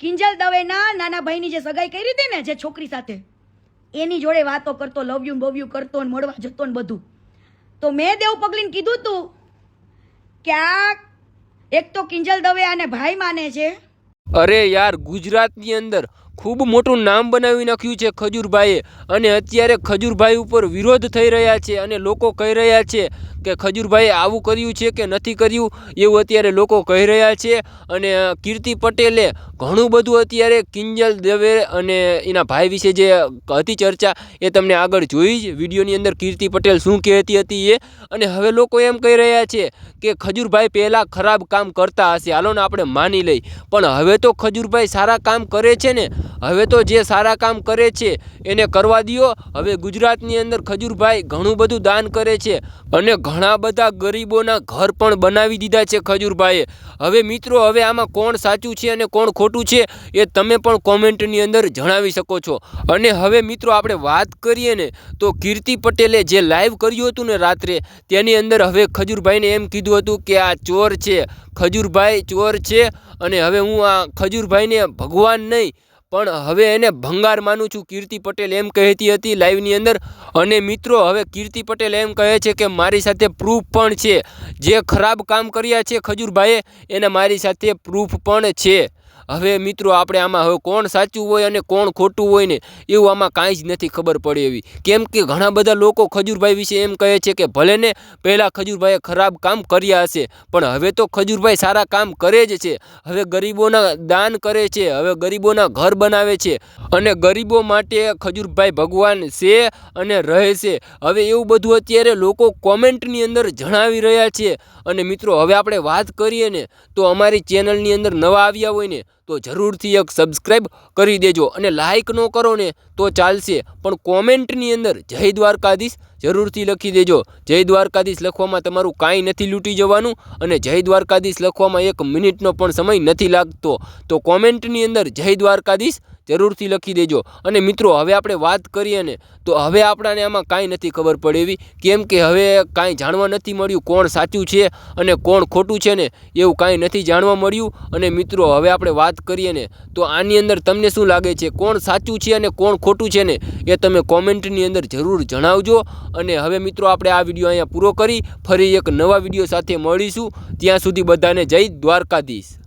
કિંજલ દવેના નાના ભાઈની જે સગાઈ કરી હતી ને જે છોકરી સાથે, એની જોડે વાતો કરતો લવ્યું બવ્યું કરતો ને મળવા જતો ને બધું. તો મેં દેવ પગલીને કીધું તું કે આ એક તો કિંજલ દવે આને ભાઈ માને છે. અરે યાર, ગુજરાતની અંદર ખૂબ મોટું નામ બનાવી નાખ્યું છે ખજૂરભાઈએ અને અત્યારે ખજૂરભાઈ ઉપર વિરોધ થઈ રહ્યા છે અને લોકો કહી રહ્યા છે કે ખજૂરભાઈએ આવું કર્યું છે કે નથી કર્યું, એવું અત્યારે લોકો કહી રહ્યા છે. અને કીર્તિ પટેલે ઘણું બધું અત્યારે કિંજલ દવે અને એના ભાઈ વિશે જે હતી ચર્ચા એ તમને આગળ જોઈ જ, વિડીયોની અંદર કીર્તિ પટેલ શું કહેતી હતી એ. અને હવે લોકો એમ કહી રહ્યા છે કે ખજૂરભાઈ પહેલાં ખરાબ કામ કરતા હશે. હાલો ને આપણે માની લઈ. પણ હવે તો ખજૂરભાઈ સારા કામ કરે છે ને હવે તો જે સારા કામ કરે છે, એને કરવા દ્યો. હવે ગુજરાતની અંદર ખજૂરભાઈ ઘણું બધું દાન કરે છે અને ઘણા બધા ગરીબોના ઘર પણ બનાવી દીધા છે ખજૂરભાઈએ. હવે મિત્રો, હવે આમાં કોણ સાચું છે અને કોણ ખોટું છે, એ તમે પણ કોમેન્ટની અંદર જણાવી શકો છો. અને હવે મિત્રો, આપણે વાત કરીએ ને, તો કીર્તિ પટેલે જે લાઈવ કર્યું હતું ને રાત્રે, તેની અંદર હવે ખજૂરભાઈને એમ કીધું હતું કે આ ચોર છે, ખજૂરભાઈ ચોર છે, અને હવે હું આ ખજૂરભાઈને ભગવાન નહીં પણ હવે એને ભંગાર માનું છું. કીર્તિ પટેલ એમ કહેતી હતી લાઈવની અંદર. અને મિત્રો, હવે કીર્તિ પટેલ એમ કહે છે કે મારી સાથે પ્રૂફ પણ છે. જે ખરાબ કામ કર્યા છે ખજૂરભાઈએ, એને મારી સાથે પ્રૂફ પણ છે. હવે મિત્રો, આપણે આમાં હવે કોણ સાચું હોય અને કોણ ખોટું હોય ને, એવું આમાં કાંઈ જ નથી ખબર પડે એવી. કેમ કે ઘણા બધા લોકો ખજૂરભાઈ વિશે એમ કહે છે કે ભલે ને પહેલાં ખજૂરભાઈએ ખરાબ કામ કર્યા હશે, પણ હવે તો ખજૂરભાઈ સારા કામ કરે જ છે. હવે ગરીબોના દાન કરે છે, હવે ગરીબોના ઘર બનાવે છે અને ગરીબો માટે ખજૂરભાઈ ભગવાન છે અને રહે છે. હવે એવું બધું અત્યારે લોકો કોમેન્ટની અંદર જણાવી રહ્યા છે. અને મિત્રો, હવે આપણે વાત કરીએ ને, તો અમારી ચેનલની અંદર નવા આવ્યા હોય ને તો જરૂરથી એક સબસ્ક્રાઈબ કરી દેજો અને લાઇક ન કરો ને તો ચાલશે. પણ કોમેન્ટની અંદર જય દ્વારકાધીશ જરૂરથી લખી દેજો. જય દ્વારકાધીશ લખવામાં તમારું કાંઈ નથી લૂંટી જવાનું અને જય દ્વારકાધીશ લખવામાં એક મિનિટનો પણ સમય નથી લાગતો. તો કોમેન્ટની અંદર જય દ્વારકાધીશ જરૂરથી લખી દેજો. અને મિત્રો, હવે આપણે વાત કરીએ ને, તો હવે આપણાને આમાં કાંઈ નથી ખબર પડે એવી. કેમ કે હવે કાંઈ જાણવા નથી મળ્યું કોણ સાચું છે અને કોણ ખોટું છે ને, એવું કાંઈ નથી જાણવા મળ્યું. અને મિત્રો, હવે આપણે વાત કરીએ ને, તો આની અંદર તમને શું લાગે છે? કોણ સાચું છે અને કોણ ખોટું છે ને? એ તમે કોમેન્ટની અંદર જરૂર જણાવજો. અને હવે મિત્રો, આપણે આ વીડિયો અહીંયા પૂરો કરી ફરી એક નવા વીડિયો સાથે મળીશું. ત્યાં સુધી બધાને જય દ્વારકાધીશ.